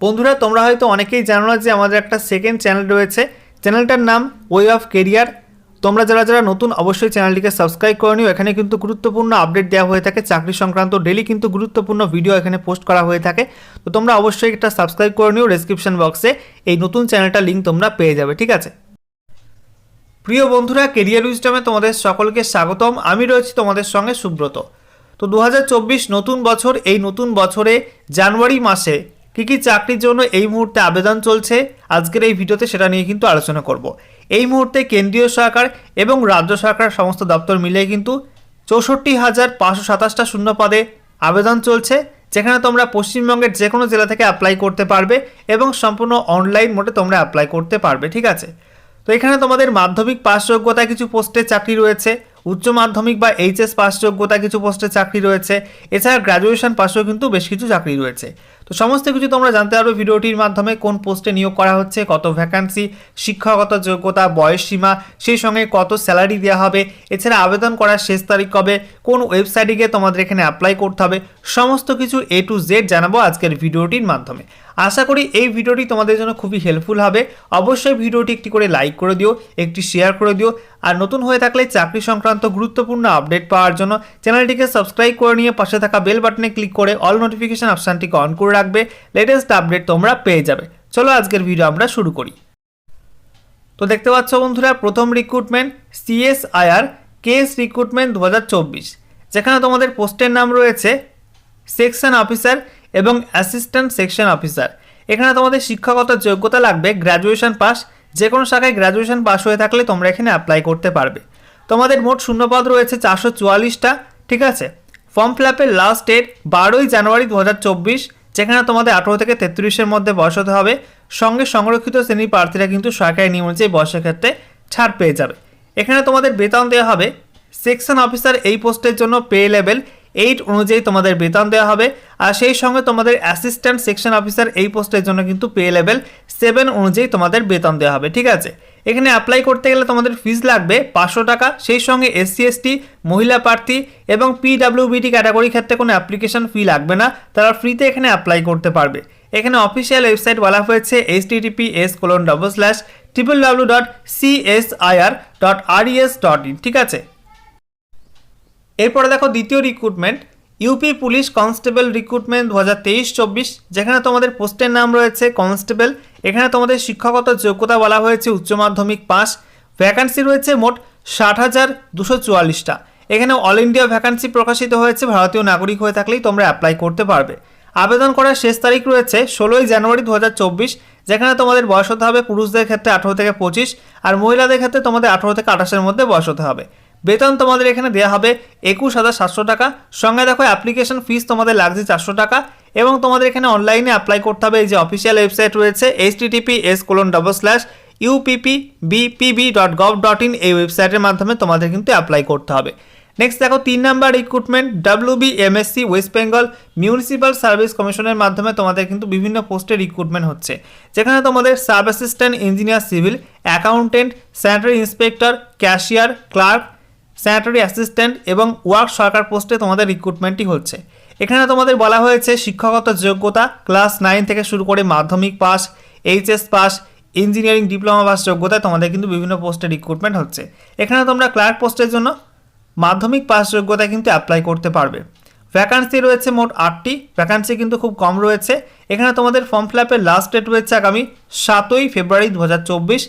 বন্ধুরা, তোমরা হয়তো অনেকেই জানো না যে আমাদের একটা সেকেন্ড চ্যানেল রয়েছে। চ্যানেলটার নাম ওয়ে অফ কেরিয়ার তোমরা যারা যারা নতুন, অবশ্যই চ্যানেলটিকে সাবস্ক্রাইব করে নিও। এখানে কিন্তু গুরুত্বপূর্ণ আপডেট দেওয়া হয়ে থাকে। চাকরি সংক্রান্ত ডেলি কিন্তু গুরুত্বপূর্ণ ভিডিও এখানে পোস্ট করা হয়ে থাকে। তো তোমরা অবশ্যই একটা সাবস্ক্রাইব করে নিও ডেসক্রিপশন বক্সে এই নতুন চ্যানেলটার লিঙ্ক তোমরা পেয়ে যাবে, ঠিক আছে? প্রিয় বন্ধুরা কেরিয়ার উইস্টমে তোমাদের সকলকে স্বাগতম। আমি রয়েছি তোমাদের সঙ্গে সুব্রত। তো দু হাজার চব্বিশ নতুন বছর, এই নতুন বছরে জানুয়ারি মাসে কী কী চাকরির জন্য এই মুহূর্তে আবেদন চলছে, আজকের এই ভিডিওতে সেটা নিয়ে কিন্তু আলোচনা করব। এই মুহূর্তে কেন্দ্রীয় সরকার এবং রাজ্য সরকার সমস্ত দপ্তর মিলিয়ে কিন্তু চৌষট্টি হাজার পাঁচশো সাতাশটা শূন্য পদে আবেদন চলছে, যেখানে তোমরা পশ্চিমবঙ্গের যে কোনো জেলা থেকে অ্যাপ্লাই করতে পারবে এবং সম্পূর্ণ অনলাইন মোডে তোমরা অ্যাপ্লাই করতে পারবে, ঠিক আছে? তো এখানে তোমাদের মাধ্যমিক পাস যোগ্যতা কিছু পোস্টে চাকরি রয়েছে উচ্চ মাধ্যমিক বা এইচএস পাস যোগ্যতা কিছু পোস্টে চাকরি রয়েছে। এছাড়া গ্র্যাজুয়েশন পাশেও কিন্তু বেশ কিছু চাকরি রয়েছে। তো সমস্ত কিছু তোমরা জানতে পারবে ভিডিওটির মাধ্যমে, কোন পোস্টে নিয়োগ করা হচ্ছে, কত ভ্যাকান্সি শিক্ষাগত যোগ্যতা, বয়স সীমা, সেই সঙ্গে কত স্যালারি দেওয়া হবে, এছাড়া আবেদন করার শেষ তারিখ কবে, কোন ওয়েবসাইটে গিয়ে তোমাদের এখানে অ্যাপ্লাই করতে হবে, সমস্ত কিছু এ টু জেড জানাব আজকের ভিডিওটির মাধ্যমে। আশা করি এই ভিডিওটি তোমাদের জন্য খুবই হেল্পফুল হবে। অবশ্যই ভিডিওটি একটি করে লাইক করে দিও, একটি শেয়ার করে দিও, আর নতুন হয়ে থাকলে চাকরি সংক্রান্ত গুরুত্বপূর্ণ আপডেট পাওয়ার জন্য চ্যানেলটিকে সাবস্ক্রাইব করে নিয়ে পাশে থাকা বেল বাটনে ক্লিক করে অল নোটিফিকেশান অপশানটিকে অন করে রাখবে। লেটেস্ট আপডেট তোমরা পেয়ে যাবে। চলো আজকের ভিডিও আমরা শুরু করি। তো দেখতে পাচ্ছ বন্ধুরা, প্রথম রিক্রুটমেন্ট সিএসআইআর কেস রিক্রুটমেন্ট দু হাজার চব্বিশ। যেখানে তোমাদের পোস্টের নাম রয়েছে সেকশন অফিসার এবং অ্যাসিস্ট্যান্ট সেকশন অফিসার এখানে তোমাদের শিক্ষাগত যোগ্যতা লাগবে গ্র্যাজুয়েশন পাস যে কোনো শাখায় গ্র্যাজুয়েশন পাস হয়ে থাকলে তোমরা এখানে অ্যাপ্লাই করতে পারবে। তোমাদের মোট শূন্যপদ রয়েছে চারশো চুয়াল্লিশটা, ঠিক আছে? ফর্ম ফিল আপের লাস্ট ডেট বারোই জানুয়ারি দু হাজার চব্বিশ, যেখানে তোমাদের আঠেরো থেকে তেত্রিশের মধ্যে বয়স হতে হবে। সঙ্গে সংরক্ষিত শ্রেণির প্রার্থীরা কিন্তু সরকারি নিয়ম অনুযায়ী বয়সের ক্ষেত্রে ছাড় পেয়ে যাবে। এখানে তোমাদের বেতন দেওয়া হবে। সেকশন অফিসার এই পোস্টের জন্য পে লেভেল এইট অনুযায়ী তোমাদের বেতন দেওয়া হবে। আর সেই সঙ্গে তোমাদের অ্যাসিস্ট্যান্ট সেকশন অফিসার এই পোস্টের জন্য কিন্তু পে লেভেল সেভেন অনুযায়ী তোমাদের বেতন দেওয়া হবে, ঠিক আছে? এখানে অ্যাপ্লাই করতে গেলে তোমাদের ফিজ লাগবে পাঁচশো টাকা। সেই সঙ্গে এসসি এসটি মহিলা প্রার্থী এবং পিডাব্লিউবিটি ক্যাটাগরি ক্ষেত্রে কোনো অ্যাপ্লিকেশন ফি লাগবে না। তারা ফ্রিতে এখানে অ্যাপ্লাই করতে পারবে। এখানে অফিসিয়াল ওয়েবসাইট বলা হয়েছে H TTP S colon double slash triple W dot CSIR dot RES dot in ঠিক আছে? এরপরে দেখো দ্বিতীয় recruitment UP police constable recruitment দু হাজার তেইশ চব্বিশ, যেখানে তোমাদের পোস্টের নাম রয়েছে কনস্টেবল, এখানে তোমাদের শিক্ষাগত যোগ্যতা বলা হয়েছে উচ্চ মাধ্যমিক পাস ভ্যাকান্সি রয়েছে মোট ষাট হাজার দুশো চুয়াল্লিশটা। এখানে অল ইন্ডিয়া ভ্যাকান্সি প্রকাশিত হয়েছে, ভারতীয় নাগরিক হয়ে থাকলেই তোমরা অ্যাপ্লাই করতে পারবে। আবেদন করার শেষ তারিখ রয়েছে ষোলোই জানুয়ারি দু হাজার চব্বিশ, যেখানে তোমাদের বয়স হতে হবে পুরুষদের ক্ষেত্রে আঠেরো থেকে পঁচিশ, আর মহিলাদের ক্ষেত্রে তোমাদের আঠেরো থেকে আঠাশের মধ্যে বয়স হতে হবে। বেতন তোমাদের এখানে দেওয়া হবে একুশ হাজার সাতশো টাকা। সঙ্গে দেখো অ্যাপ্লিকেশন ফিস তোমাদের লাগছে চারশো টাকা এবং তোমাদের এখানে অনলাইনে অ্যাপ্লাই করতে হবে এই যে অফিসিয়াল ওয়েবসাইট রয়েছে H TTP S colon double slash UPP BPB dot gov dot in এই ওয়েবসাইটের মাধ্যমে তোমাদের কিন্তু অ্যাপ্লাই করতে হবে। নেক্সট দেখো তিন number recruitment WB MSC West Bengal municipal service কমিশনের মাধ্যমে তোমাদের কিন্তু বিভিন্ন পোস্টে রিক্রুটমেন্ট হচ্ছে। যেখানে তোমাদের sub assistant engineer civil accountant sanitary inspector cashier clerk sanitary assistant এবং ওয়ার্ক সরকার পোস্টে তোমাদের রিক্রুটমেন্টটি হচ্ছে। এখানে তোমাদের বলা হয়েছে শিক্ষাগত যোগ্যতা, ক্লাস নাইন থেকে শুরু করে মাধ্যমিক pass, HS pass engineering diploma pass যোগ্যতায় তোমাদের কিন্তু বিভিন্ন পোস্টে রিক্রুটমেন্ট হচ্ছে। এখানে তোমরা ক্লার্ক পোস্টের জন্য মাধ্যমিক পাস যোগ্যতায় কিন্তু অ্যাপ্লাই করতে পারবে। ভ্যাকান্সি রয়েছে মোট আটটি ভ্যাকান্সি কিন্তু খুব কম রয়েছে। এখানে তোমাদের ফর্ম ফিল আপের লাস্ট ডেট রয়েছে আগামী সাতই ফেব্রুয়ারি দু হাজার চব্বিশ।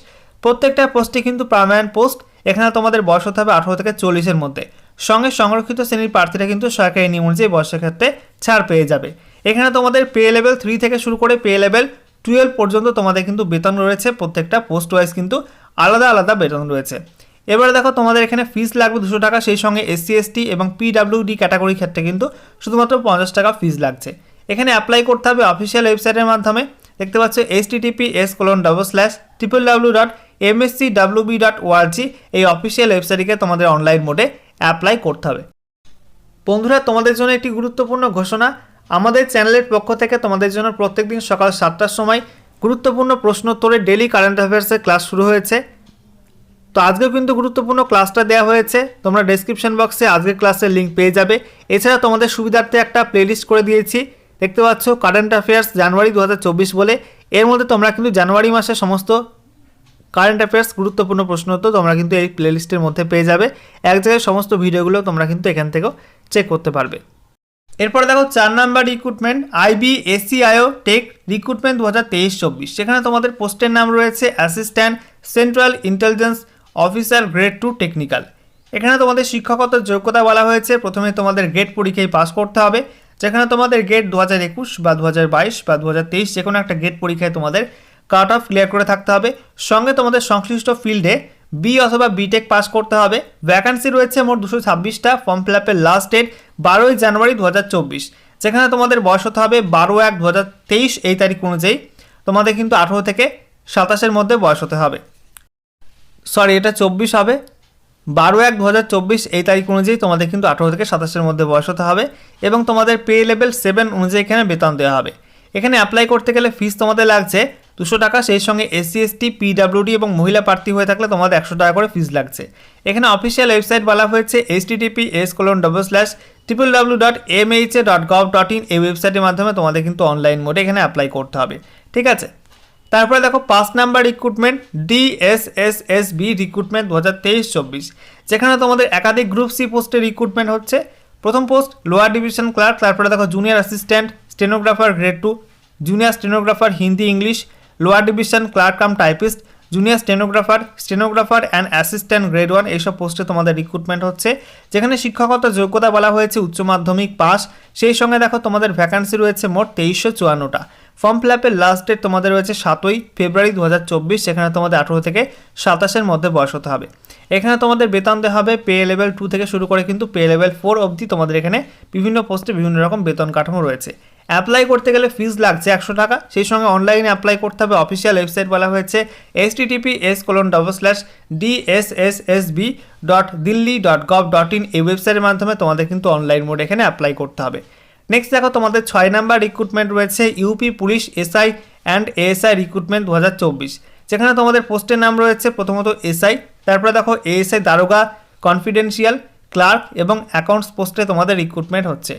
প্রত্যেকটা পোস্টে কিন্তু পার্মানেন্ট পোস্ট এখানে তোমাদের বয়স হতে হবে আঠারো থেকে চল্লিশের মধ্যে। সঙ্গে সংরক্ষিত শ্রেণির প্রার্থীরা কিন্তু সরকারি নিয়ম অনুযায়ী বয়সের ক্ষেত্রে ছাড় পেয়ে যাবে। এখানে তোমাদের পে লেভেল থ্রি থেকে শুরু করে পে লেভেল টুয়েলভ পর্যন্ত তোমাদের কিন্তু বেতন রয়েছে। প্রত্যেকটা পোস্ট ওয়াইজ কিন্তু আলাদা আলাদা বেতন রয়েছে। এবারে দেখো তোমাদের এখানে ফিস লাগবে দুশো টাকা, সেই সঙ্গে এসসি এসটি এবং পিডাব্লিউডি ক্যাটাগরির ক্ষেত্রে কিন্তু শুধুমাত্র পঞ্চাশ টাকা ফিস লাগছে। এখানে অ্যাপ্লাই করতে হবে অফিসিয়াল ওয়েবসাইটের মাধ্যমে। দেখতে পাচ্ছ TTP S colon double slash triple W dot MSC WB dot ORG এই অফিসিয়াল ওয়েবসাইটকে তোমাদের অনলাইন মোডে অ্যাপ্লাই করতে হবে। বন্ধুরা, তোমাদের জন্য একটি গুরুত্বপূর্ণ ঘোষণা। আমাদের চ্যানেলের পক্ষ থেকে তোমাদের জন্য প্রত্যেকদিন সকাল সাতটার সময় গুরুত্বপূর্ণ প্রশ্নোত্তরে ডেলি কারেন্ট অ্যাফেয়ার্সের ক্লাস শুরু হয়েছে। তো আজকেও কিন্তু গুরুত্বপূর্ণ ক্লাসটা দেওয়া হয়েছে। তোমরা ডেসক্রিপশন বক্সে আজকের ক্লাসের লিঙ্ক পেয়ে যাবে। এছাড়া তোমাদের সুবিধার্থে একটা প্লেলিস্ট করে দিয়েছি। দেখতে পাচ্ছ কারেন্ট অ্যাফেয়ার্স জানুয়ারি দু হাজার চব্বিশ বলে। এর মধ্যে তোমরা কিন্তু জানুয়ারি মাসে সমস্ত কারেন্ট অ্যাফেয়ার্স গুরুত্বপূর্ণ প্রশ্ন তো, তোমরা কিন্তু এই প্লেলিস্টের মধ্যে পেয়ে যাবে। এক জায়গায় সমস্ত ভিডিওগুলো তোমরা কিন্তু এখান থেকেও চেক করতে পারবে। এরপরে দেখো, চার number recruitment IB ACIO tech recruitment দু হাজার তেইশ চব্বিশ। সেখানে তোমাদের পোস্টের নাম রয়েছে assistant central intelligence officer grade two technical এখানে তোমাদের শিক্ষকতার যোগ্যতা বলা হয়েছে। প্রথমে তোমাদের গেট পরীক্ষায় পাস করতে হবে। যেখানে তোমাদের গেট দু হাজার একুশ বা দু হাজার বাইশ বা দু হাজার তেইশ যে কোনো একটা গেট পরীক্ষায় তোমাদের কাট অফ ক্লিয়ার করে থাকতে হবে। সঙ্গে তোমাদের সংশ্লিষ্ট ফিল্ডে বি অথবা বিটেক পাস করতে হবে। ভ্যাকান্সি রয়েছে মোট দুশো ছাব্বিশটা। ফর্ম ফিল আপের লাস্ট ডেট বারোই জানুয়ারি দু হাজার চব্বিশ। যেখানে তোমাদের বয়স হতে হবে বারো এক দু এই তারিখ অনুযায়ী। তোমাদের কিন্তু আঠেরো থেকে সাতাশের মধ্যে বয়স হতে হবে। সরি এটা চব্বিশ হবে। বারো এক দু এই তারিখ অনুযায়ী তোমাদের কিন্তু আঠেরো থেকে সাতাশের মধ্যে বয়স হতে হবে এবং তোমাদের পে লেভেল সেভেন অনুযায়ী এখানে বেতন দেওয়া হবে। এখানে অ্যাপ্লাই করতে গেলে ফিস তোমাদের লাগছে দুশো টাকা, সেই সঙ্গে এসসি, এসটি, পিডাব্লিউডি এবং মহিলা প্রার্থী হয়ে থাকলে তোমাদের একশো টাকা করে ফিস লাগছে। এখানে অফিসিয়াল ওয়েবসাইট বলা হয়েছে H TTP S colon double slash triple W dot M H A dot gov dot in এই ওয়েবসাইটের মাধ্যমে তোমাদের কিন্তু অনলাইন মোডে এখানে অ্যাপ্লাই করতে হবে। ঠিক আছে? তারপরে দেখো, পাঁচ নাম্বার রিক্রুটমেন্ট ডিএসএসএসবি রিক্রুটমেন্ট দু হাজার তেইশ চব্বিশ। যেখানে তোমাদের একাধিক গ্রুপ সি পোস্টে রিক্রুটমেন্ট হচ্ছে। প্রথম পোস্ট লোয়ার ডিভিশন ক্লার্ক তারপরে দেখো junior assistant stenographer grade two junior stenographer Hindi English lower division, clerk cum typist, junior stenographer stenographer and assistant grade one এইসব পোস্টে তোমাদের রিক্রুটমেন্ট হচ্ছে। যেখানে শিক্ষকতা যোগ্যতা বলা হয়েছে, উচ্চ মাধ্যমিক পাস। সেই সঙ্গে দেখো তোমাদের ভ্যাকান্সি রয়েছে মোট তেইশশো চুয়ান্নটা। ফর্ম ফিল আপের লাস্ট ডেট তোমাদের রয়েছে সাতই ফেব্রুয়ারি দু হাজার চব্বিশ সেখানে তোমাদের আঠেরো থেকে সাতাশের মধ্যে বয়স হতে হবে। এখানে তোমাদের বেতন দেওয়া হবে পে লেভেল টু থেকে শুরু করে কিন্তু পে লেভেল ফোর অবধি তোমাদের এখানে বিভিন্ন পোস্টে বিভিন্ন রকম বেতন কাঠামো রয়েছে। অ্যাপ্লাই করতে গেলে ফিজ লাগছে একশো টাকা। সেই সঙ্গে অনলাইনে অ্যাপ্লাই করতে হবে। অফিসিয়াল ওয়েবসাইট বলা হয়েছে S TTP S colon double slash DSSSB dot Delhi dot gov dot in এই ওয়েবসাইটের মাধ্যমে তোমাদের কিন্তু অনলাইন মোড এখানে অ্যাপ্লাই করতে হবে। নেক্সট দেখো, তোমাদের ছয় নাম্বার রিক্রুটমেন্ট রয়েছে UP police SI and ASI recruitment দু হাজার চব্বিশ। যেখানে তোমাদের পোস্টের নাম রয়েছে, প্রথমত এসআই তারপরে দেখো এএসআই দারোগা কনফিডেন্সিয়াল ক্লার্ক এবং অ্যাকাউন্টস পোস্টে তোমাদের রিক্রুটমেন্ট হচ্ছে।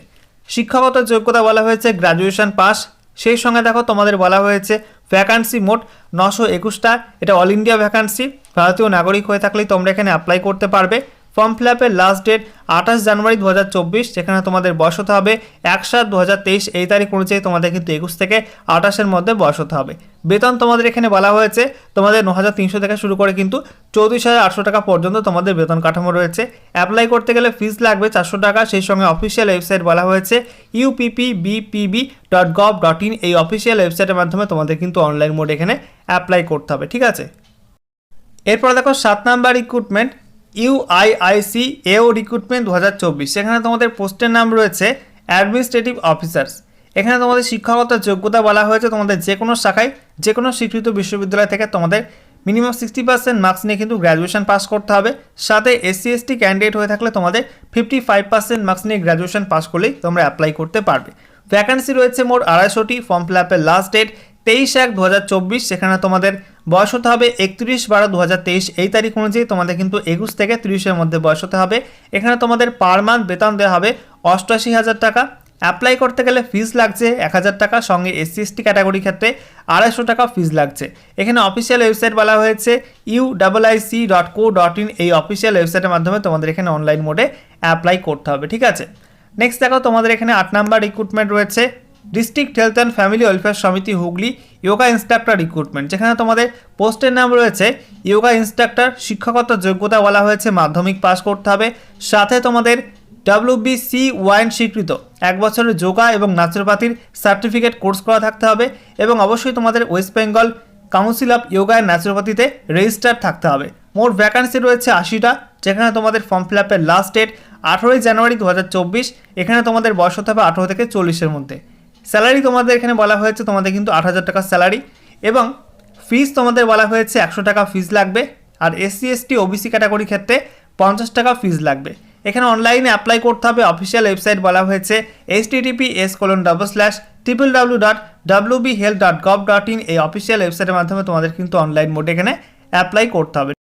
শিক্ষাগত যোগ্যতা বলা হয়েছে গ্র্যাজুয়েশন পাস সেই সঙ্গে দেখো তোমাদের বলা হয়েছে ভ্যাকান্সি মোট নশো একুশটা। এটা অল ইন্ডিয়া ভ্যাকান্সি ভারতীয় নাগরিক হয়ে থাকলেই তোমরা এখানে অ্যাপ্লাই করতে পারবে। ফর্ম ফিল আপের লাস্ট ডেট আঠাশ জানুয়ারি দু হাজার চব্বিশ, যেখানে তোমাদের বয়স হতে হবে। এক সাত দু এই তারিখ অনুযায়ী তোমাদের কিন্তু একুশ থেকে আঠাশের মধ্যে বয়স হতে হবে। বেতন তোমাদের এখানে বলা হয়েছে। তোমাদের ন হাজার তিনশো থেকে শুরু করে কিন্তু চৌত্রিশ হাজার আটশো টাকা পর্যন্ত তোমাদের বেতন কাঠামো রয়েছে। অ্যাপ্লাই করতে গেলে ফিস লাগবে চারশো টাকা। সেই সঙ্গে অফিসিয়াল ওয়েবসাইট বলা হয়েছে UPP BPB dot gov dot in এই অফিসিয়াল ওয়েবসাইটের মাধ্যমে তোমাদের কিন্তু অনলাইন মোড এখানে অ্যাপ্লাই করতে হবে, ঠিক আছে? এরপর দেখো, সাত নাম্বার রিক্রুটমেন্ট ইউআইআইসি এও রিক্রুটমেন্ট দু হাজার চব্বিশ। সেখানে তোমাদের পোস্টের নাম রয়েছে অ্যাডমিনিস্ট্রেটিভ অফিসার্স এখানে তোমাদের শিক্ষাগত যোগ্যতা বলা হয়েছে তোমাদের যে কোনো শাখায় যে কোনো স্বীকৃত বিশ্ববিদ্যালয় থেকে তোমাদের মিনিমাম সিক্সটি পার্সেন্ট মার্কস নিয়ে কিন্তু গ্র্যাজুয়েশন পাস করতে হবে। সাথে এসসি এসটি ক্যান্ডিডেট হয়ে থাকলে তোমাদের ফিফটি ফাইভ পার্সেন্ট মার্কস নিয়ে গ্র্যাজুয়েশন পাস করলেই তোমরা অ্যাপ্লাই করতে পারবে। ভ্যাকান্সি রয়েছে মোট আড়াইশোটি ফর্ম ফিল আপের লাস্ট ডেট তেইশ এক দু সেখানে তোমাদের বয়স হতে হবে একত্রিশ বারো দু এই তারিখ অনুযায়ী তোমাদের কিন্তু একুশ থেকে তিরিশের মধ্যে বয়স হতে হবে। এখানে তোমাদের পার মান্থ বেতন দেওয়া হবে অষ্টআশি হাজার টাকা। অ্যাপ্লাই করতে গেলে ফিজ লাগছে এক হাজার টাকা, সঙ্গে এসসি এসটি ক্যাটাগরি ক্ষেত্রে আড়াইশো টাকা ফিজ লাগছে। এখানে অফিসিয়াল ওয়েবসাইট বলা হয়েছে U double I C dot co dot in এই অফিসিয়াল ওয়েবসাইটের মাধ্যমে তোমাদের এখানে অনলাইন মোডে অ্যাপ্লাই করতে হবে, ঠিক আছে? নেক্সট দেখো, তোমাদের এখানে আট নাম্বার রিক্রুটমেন্ট রয়েছে। District health and family welfare সমিতি হুগলি ইয়োগা ইনস্ট্রাক্টর রিক্রুটমেন্ট যেখানে তোমাদের পোস্টের নাম রয়েছে ইয়োগা ইনস্ট্রাক্টর শিক্ষাগত যোগ্যতা বলা হয়েছে, মাধ্যমিক পাস করতে হবে। সাথে তোমাদের ডাব্লিউবিসি ওয়াইন স্বীকৃত। এক বছরের যোগা এবং নাচুরোপ্যাথির সার্টিফিকেট কোর্স করা থাকতে হবে এবং অবশ্যই তোমাদের West Bengal council of yoga and ন্যাচুরোপ্যাথিতে register থাকতে হবে। মোট ভ্যাকান্সি রয়েছে আশিটা, যেখানে তোমাদের ফর্ম ফিল আপের লাস্ট ডেট আঠেরোই জানুয়ারি দু হাজার চব্বিশ, এখানে তোমাদের বয়স হতে হবে আঠেরো থেকে চল্লিশের মধ্যে। স্যালারি তোমাদের এখানে বলা হয়েছে তোমাদের কিন্তু আট হাজার টাকার স্যালারি এবং ফিস তোমাদের বলা হয়েছে একশো টাকা ফিস লাগবে। আর এসসি এসটি ওবিসি ক্যাটাগরি ক্ষেত্রে পঞ্চাশ টাকা ফিস লাগবে। এখানে অনলাইনে অ্যাপ্লাই করতে হবে অফিসিয়াল ওয়েবসাইট বলা হয়েছে H TTP S colon double slash triple W dot W B health dot gov dot in এই অফিসিয়াল ওয়েবসাইটের মাধ্যমে তোমাদের কিন্তু অনলাইন মোডে এখানে অ্যাপ্লাই করতে হবে।